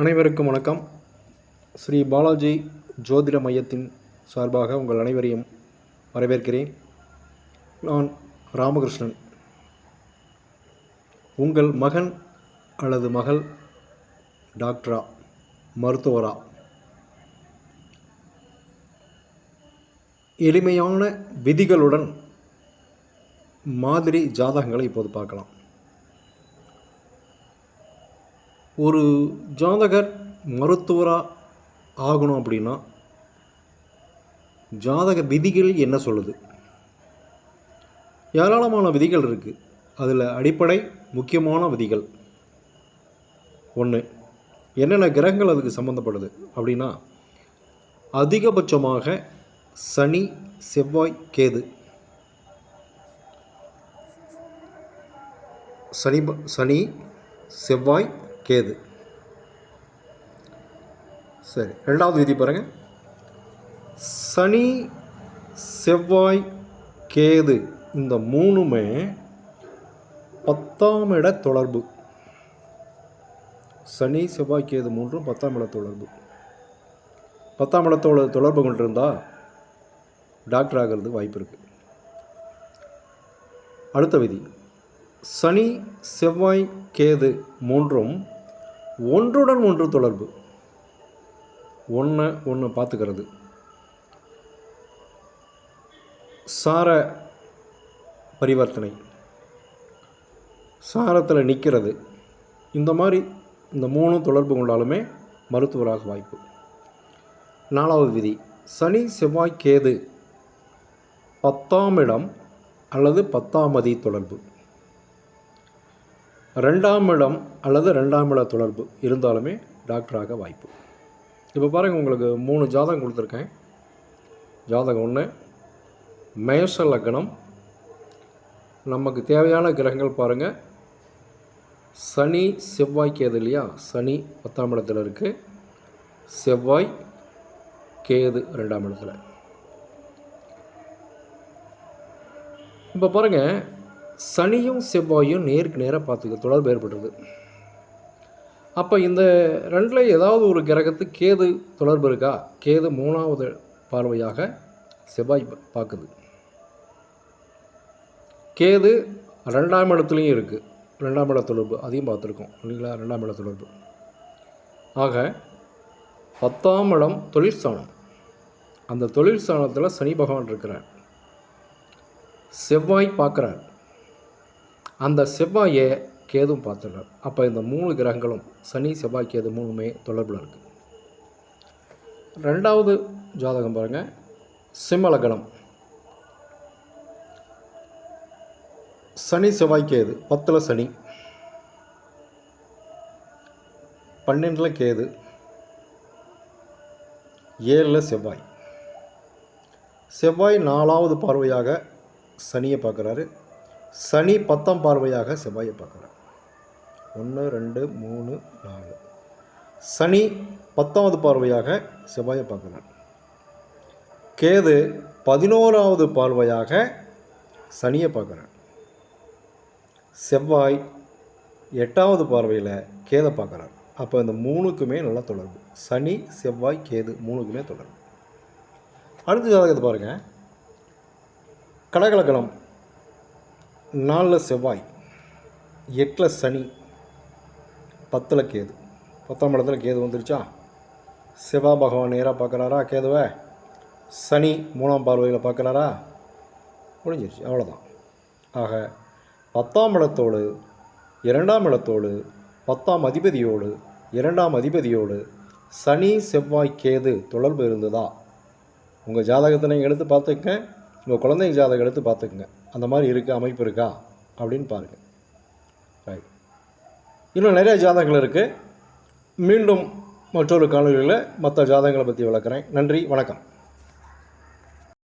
அனைவருக்கும் வணக்கம். ஸ்ரீ பாலாஜி ஜோதிட மையத்தின் சார்பாக உங்கள் அனைவரையும் வரவேற்கிறேன். நான் ராமகிருஷ்ணன். உங்கள் மகன் அல்லது மகள் டாக்டரா மருத்துவரா? எளிமையான விதிகளுடன் மாதிரி ஜாதகங்களை இப்போது பார்க்கலாம். ஒரு ஜாதகர் மருத்துவராக ஆகணும் அப்படின்னா ஜாதக விதிகள் என்ன சொல்லுது? ஏராளமான விதிகள் இருக்குது அதில் அடிப்படை முக்கியமான விதிகள். ஒன்று என்னென்ன கிரகங்கள் அதுக்கு சம்மந்தப்படுது அப்படின்னா அதிகபட்சமாக சனி செவ்வாய் கேது. சனி ப- சனி செவ்வாய் கேது. சரி ரெண்டாவது விதி பாருங்க. சனி செவ்வாய் கேது இந்த மூணுமே பத்தாம் இட தொடர்பு. சனி செவ்வாய் கேது மூன்றும் பத்தாம் இட தொடர்பு. பத்தாம் இடத்தோட தொடர்பு கொண்டிருந்தா டாக்டர் ஆகிறது வாய்ப்பு இருக்குது அடுத்த விதி. சனி செவ்வாய் கேது மூன்றும் ஒன்றுடன் ஒன்று தொடர்பு. ஒன்று ஒன்று பார்த்துக்கிறது. சார பரிவர்த்தனை. சாரத்தில் நிற்கிறது இந்த மாதிரி இந்த மூணு தொடர்பு கொண்டாலுமே மருத்துவராக வாய்ப்பு. நாலாவது விதி சனி செவ்வாய் கேது பத்தாம் இடம் அல்லது பத்தாம் அதி தொடர்பு. ரெண்டாம் இடம் அல்லது ரெண்டாம் இட தொடர்பு. இருந்தாலுமே டாக்டராக வாய்ப்பு. இப்போ பாருங்கள் உங்களுக்கு மூணு ஜாதகம் கொடுத்துருக்கேன். ஜாதகம் ஒன்று மேஷ லக்னம். நமக்கு தேவையான கிரகங்கள் பாருங்கள் சனி செவ்வாய் கேது இல்லையா? சனி பத்தாம் இடத்துல இருக்குது செவ்வாய் கேது ரெண்டாம் இடத்துல. இப்போ பாருங்கள் சனியும் செவ்வாயும் நேருக்கு நேராக பார்த்துக்க தொடர்பு ஏற்படுறது அப்போ இந்த ரெண்டில் ஏதாவது ஒரு கிரகத்துக்கு கேது தொடர்பு இருக்கா? கேது மூணாவது பார்வையாக செவ்வாய் பார்க்குது. கேது ரெண்டாம் இடத்துலையும் இருக்குது ரெண்டாம் இட தொடர்பு அதையும் பார்த்துருக்கோம். இல்லைங்களா? ரெண்டாம் இட தொடர்பு. ஆக பத்தாம் இடம் தொழில் ஸ்தானம் அந்த தொழில் ஸ்தானத்தில் சனி பகவான் இருக்கிறார். செவ்வாய் பார்க்குறார். அந்த செவ்வாயை கேதும் பார்த்துடுறார் அப்போ இந்த மூணு கிரகங்களும் சனி செவ்வாய் கேது மூணுமே தொடர்பில் இருக்குது ரெண்டாவது ஜாதகம் பாருங்கள் சிம்மலகணம் சனி செவ்வாய் கேது. பத்தில் சனி. பன்னெண்டில் கேது. ஏழில் செவ்வாய். செவ்வாய் நாலாவது பார்வையாக சனியை பார்க்குறாரு. சனி பத்தாம் பார்வையாக செவ்வாயை பார்க்குறாரு. ஒன்று ரெண்டு மூணு நாலு. சனி பத்தாவது பார்வையாக செவ்வாயை பார்க்குறார். கேது பதினோராவது பார்வையாக சனியை பார்க்குறார். செவ்வாய் எட்டாவது பார்வையில் கேதை பார்க்குறார். அப்போ இந்த மூணுக்குமே நல்லா தொடர்பு. சனி செவ்வாய் கேது மூணுக்குமே தொடர்பு. அடுத்த ஜாதகத்தை பாருங்கள் கடகலக்கணம். நாலில் செவ்வாய் எட்டில் சனி பத்தில் கேது. பத்தாம் இடத்துல கேது வந்துருச்சா? சிவா பகவான் நேராக பார்க்குறாரா கேதுவை? சனி மூணாம் பார்வையில் பார்க்குறாரா? முடிஞ்சிருச்சு அவ்வளோதான் ஆக பத்தாம் இடத்தோடு இரண்டாம் இடத்தோடு பத்தாம் அதிபதியோடு இரண்டாம் அதிபதியோடு சனி செவ்வாய் கேது தொடர்பு இருந்ததா? உங்கள் ஜாதகத்தை நீங்கள் எடுத்து பார்த்துக்கங்க. உங்கள் குழந்தைங்க ஜாதகம் எடுத்து பார்த்துக்குங்க. அந்த மாதிரி இருக்குது அமைப்பு இருக்கா? அப்படின்னு பாருங்கள் ரைட் இன்னும் நிறைய ஜாதகங்கள் இருக்குது மீண்டும் மற்றொரு காணொலியில் மற்ற ஜாதகங்களை பற்றி விளக்குறேன். நன்றி வணக்கம்.